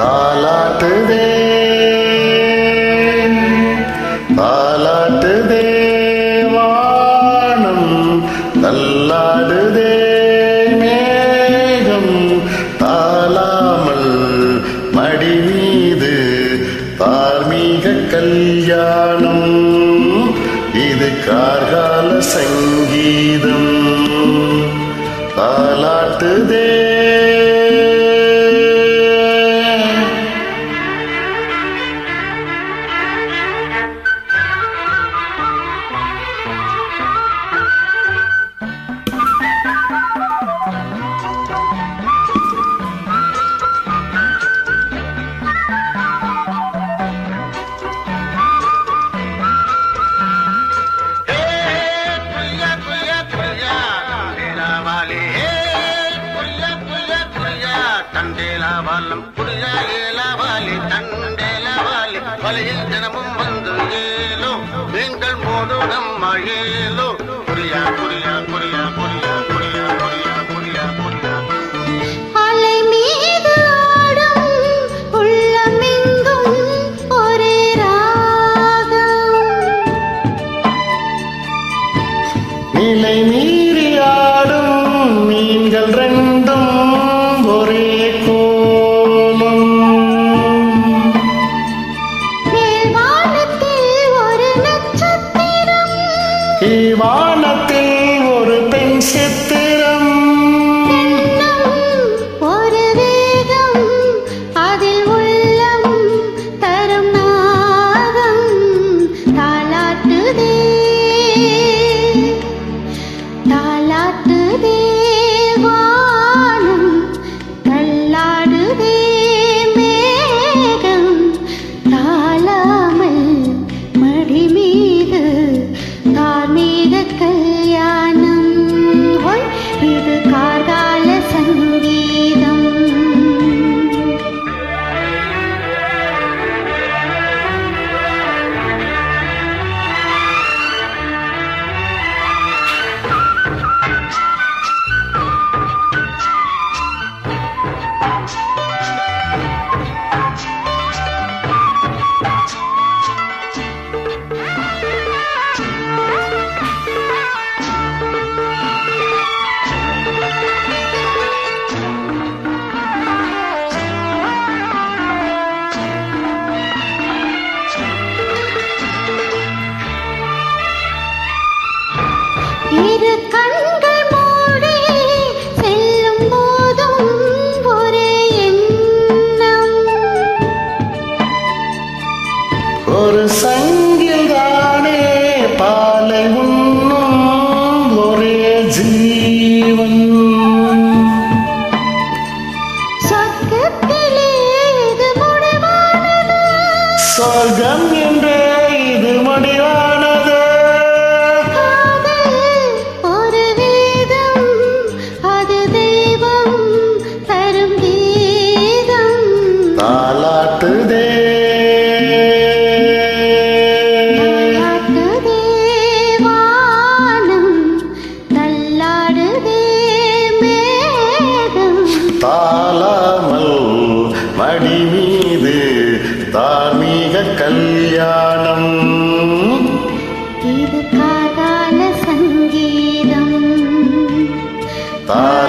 தாலாட்டுதே. தாலாட்டுதே வானம் தள்ளாடுதே மேகம். தாளாமல் மடி மீது தார்மீக கல்யாணம். இது கார்கால சங்கீதம். தண்டேலா வாலம் குய்யா ஏலா வாலி தண்டேலா வாலி வலையில் தினமும் வந்து ஏலோ நீங்கள் மோது நம்ம ஏலோ. அலை மீது ஆடும் உள்ளமெங்கும் ஒரே ராகம். நிலை மீறி வானத்தில் ஒரு பெண் சித்திரம். ஒரு வேகம் அதில் உள்ளம் தரும் நாகம் தாலாட்டுதே தாலாட்டுதே carga ஒரு சங்கில் தானே பாலை உண்டு Bye.